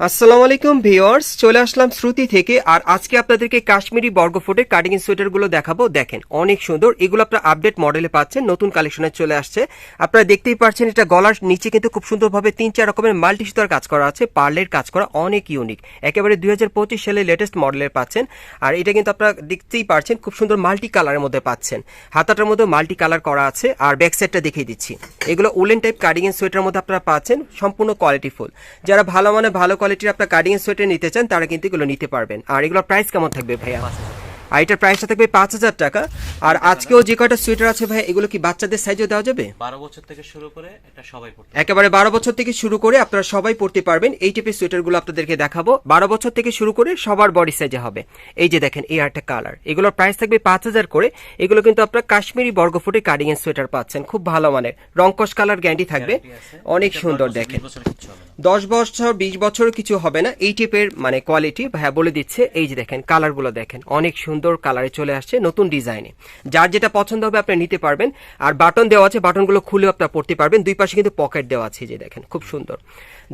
আসসালামু আলাইকুম ভিউয়ার্স। চলে আসলাম শ্রুতি থেকে, আর আজকে আপনাদেরকে কাশ্মীরি বর্গফুটের কাটিং সোয়েটারগুলো দেখাবো। দেখেন, অনেক সুন্দর। এগুলো আপনারা আপডেট মডেলে পাচ্ছেন, নতুন কালেকশনে চলে আসছে। আপনারা দেখতেই পাচ্ছেন, এটা গলার নিচে কিন্তু খুব সুন্দরভাবে তিন চার রকমের মাল্টি সুতার কাজ করা আছে। পার্লের কাজ করা অনেক ইউনিক। একেবারে দুই হাজার পঁচিশ সালে লেটেস্ট মডেলের পাচ্ছেন। আর এটা কিন্তু আপনারা দেখতেই পাচ্ছেন, খুব সুন্দর মাল্টি কালারের মধ্যে পাচ্ছেন। হাতাটার মধ্যে মাল্টি কালার করা আছে। আর ব্যাক সাইডটা দেখিয়ে দিচ্ছি। এগুলো উলেন টাইপ কাটিং সোয়েটার মধ্যে আপনারা পাচ্ছেন, সম্পূর্ণ কোয়ালিটি ফুল যারা ভালো মানে ভালো কোয়ালিটির আপনার এর সোয়েটার নিতে চান তারা কিন্তু এগুলো নিতে পারবেন। আর এগুলোর প্রাইস কেমন থাকবে ভাইয়া? আর এটার প্রাইসটা থাকবে পাঁচ হাজার টাকা। আর আজকেও যে কয়টা সোয়েটার আছে ভাই এগুলো কি বাচ্চাদের সাইজও দেওয়া যাবে? বারো বছর থেকে শুরু করে এটা সবাই পড়তে একেবারে বারো বছর থেকে শুরু করে আপনারা সবাই পড়তে পারবেন। এই টাইপের সোয়েটারগুলো আপনাদেরকে দেখাবো। বারো বছর থেকে শুরু করে সবার বডি সাইজে হবে। এই যে দেখেন এই একটা কালার এগুলোর প্রাইস থাকবে পাঁচ হাজার করে। এগুলো কিন্তু আপনারা কাশ্মীরি বর্গফুটে কাটিং এর সোয়েটার পাচ্ছেন। খুব ভালো মানের। রংকশ কালার গ্যান্ডি থাকবে। অনেক সুন্দর দেখেন। দশ বছর, বিশ বছর কিছু হবে না। এই টাইপের মানে কোয়ালিটি ভাইয়া বলে দিচ্ছে, এই যে দেখেন কালারগুলো দেখেন, অনেক সুন্দর কালারে চলে আসছে নতুন ডিজাইনে যার যেটা পছন্দ হবে আপনি নিতে পারবেন, আর বাটন দেওয়া আছে বাটনগুলো খুলে আপনারা পড়তে পারবেন। দুই পাশে কিন্তু পকেট দেওয়া আছে যে দেখেন, খুব সুন্দর।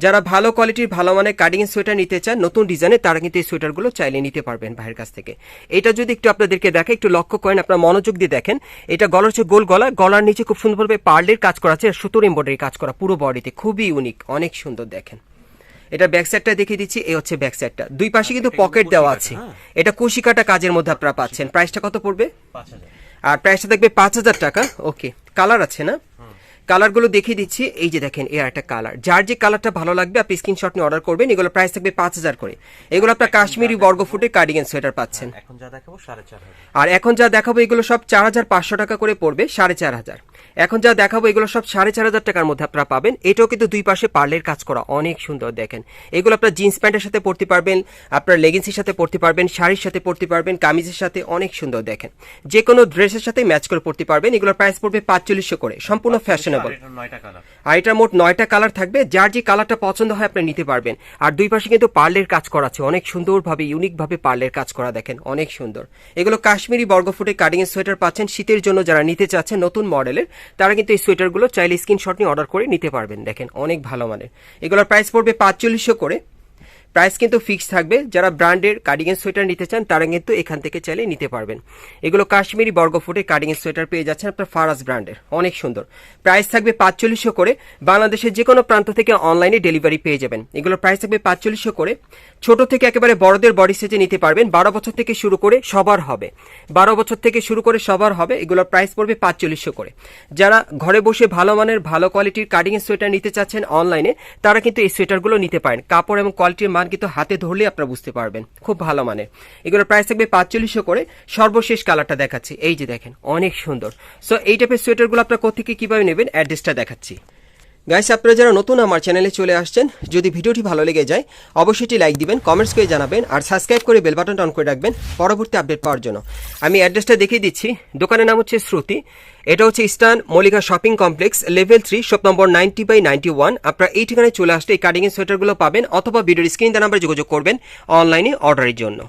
যারা ভালো কোয়ালিটির ভালো মানে কাটিং সোয়েটার নিতে চান, নতুন ডিজাইনে তারা কিন্তু এই সোয়েটারগুলো চাইলে নিতে পারবেন ভাইয়ের কাছ থেকে। এটা যদি একটু আপনাদেরকে দেখে একটু লক্ষ্য করেন, আপনার মনোযোগ দিয়ে দেখেন, এটা গলার হচ্ছে গোল গলা, গলার নিচে খুব সুন্দরভাবে পার্লের কাজ করা আছে, সুতোর এম্বয়ডারি কাজ করা, পুরো বডিতে খুবই ইউনিক অনেক সুন্দর। দেখেন। এটা ব্যাক সাইডটা দেখিয়ে দিচ্ছি এই হচ্ছে ব্যাক সাইডটা দুই পাশে কিন্তু পকেট দেওয়া আছে। এটা কুশি কাটা কাজের মধ্যে আপনারা পাচ্ছেন। প্রাইসটা কত পড়বে? আর প্রাইসটা দেখবে পাঁচ হাজার টাকা। ওকে কালার আছে না? কালারগুলো দেখিয়ে দিচ্ছি। এই যে দেখেন এর একটা কালার যার যে কালারটা ভালো লাগবে আপনি স্ক্রিনশট নিয়ে অর্ডার করবেন। এগুলো প্রাইস থাকবে পাঁচ হাজার করে। এগুলো আপনার কাশ্মীরি বর্গফুটে কার্ডিগান সোয়েটার পাচ্ছেন। আর এখন যা দেখাবো এগুলো সব চার হাজার পাঁচশো টাকা করে পড়বে সাড়ে চার হাজার। এখন যা দেখাবো এগুলো সব সাড়ে চার হাজার টাকার মধ্যে আপনারা পাবেন। এটাও কিন্তু দুই পাশে পার্লের কাজ করা অনেক সুন্দর দেখেন। এগুলো আপনার জিন্স প্যান্টের সাথে পড়তে পারবেন আপনার লেগিংসের সাথে পড়তে পারবেন শাড়ির সাথে পড়তে পারবেন কামিজের সাথে অনেক সুন্দর দেখেন। যে কোনো ড্রেসের সাথে ম্যাচ করে পড়তে পারবেন এগুলোর প্রাইস পড়বে পাঁচচল্লিশশো করে সম্পূর্ণ ফ্যাশনেবল। আর এটার মোট নয়টা কালার থাকবে যার যে কালারটা পছন্দ হয় আপনি নিতে পারবেন। আর দুই পাশে কিন্তু পার্লের কাজ করা আছে অনেক সুন্দরভাবে ইউনিকভাবে পার্লের কাজ করা দেখেন অনেক সুন্দর। এগুলো কাশ্মীরি বর্গফুটে কাটিং এর সোয়েটার পাচ্ছেন শীতের জন্য যারা নিতে চাচ্ছেন নতুন মডেলের তারা কিন্তু এই সোয়েটারগুলো চাইলে স্ক্রিনশট নিয়ে অর্ডার করে নিতে পারবেন। দেখেন, অনেক ভালো মানের। এগুলোর প্রাইস পড়বে পাঁচচল্লিশশো করে। প্রাইস কিন্তু ফিক্স থাকবে। যারা ব্র্যান্ডের কার্ডিগেন সোয়েটার নিতে চান, তারা কিন্তু এখান থেকে চাইলে নিতে পারবেন। এগুলো কাশ্মীরি বর্গফুটে কার্ডিগেন সোয়েটার পেয়ে যাচ্ছেন আপনার ফারাজ ব্র্যান্ডের। অনেক সুন্দর। প্রাইস থাকবে পাঁচচল্লিশশো করে। বাংলাদেশের যে কোনো প্রান্ত থেকে অনলাইনে ডেলিভারি পেয়ে যাবেন। এগুলো প্রাইস থাকবে পাঁচচল্লিশশো করে। ছোট থেকে একেবারে বড়দের বডি সেজে নিতে পারবেন। বারো বছর থেকে শুরু করে সবার হবে। বারো বছর থেকে শুরু করে সবার হবে। এগুলোর প্রাইস পড়বে পাঁচচল্লিশশো করে। যারা ঘরে বসে ভালো মানের, ভালো কোয়ালিটির কাটিং সোয়েটার নিতে চাচ্ছেন অনলাইনে, তারা কিন্তু এই সোয়েটারগুলো নিতে পারেন। কাপড় এবং কোয়ালিটির মান কিন্তু হাতে ধরলে আপনারা বুঝতে পারবেন। খুব ভালো মানের। এগুলোর প্রাইস থাকবে পাঁচচল্লিশশো করে। সর্বশেষ কালারটা দেখাচ্ছি। এই যে দেখেন, অনেক সুন্দর। সো এই টাইপের সোয়েটারগুলো আপনারা কোথেকে কীভাবে নেবেন? অ্যাড্রেসটা দেখাচ্ছি। গাইস আপনারা যারা নতুন আমার চ্যানেলে চলে আসছেন, যদি ভিডিওটি ভালো লেগে যায়, অবশ্যই এটি লাইক দিবেন কমেন্টস করে জানাবেন, আর সাবস্ক্রাইব করে বেল বাটনটা অন করে রাখবেন পরবর্তী আপডেট পাওয়ার জন্য। আমি অ্যাড্রেসটা দেখিয়ে দিচ্ছি। দোকানের নাম হচ্ছে শ্রুতি। এটা হচ্ছে eastern Mallika shopping complex level three shop number ninety by ninety one আপনারা এই ঠিকানায় চলে আসলে এই কাটিং এর সোয়েটারগুলো পাবেন, অথবা ভিডিওর স্ক্রিন নাম্বারে যোগাযোগ করবেন অনলাইনে অর্ডারের জন্য।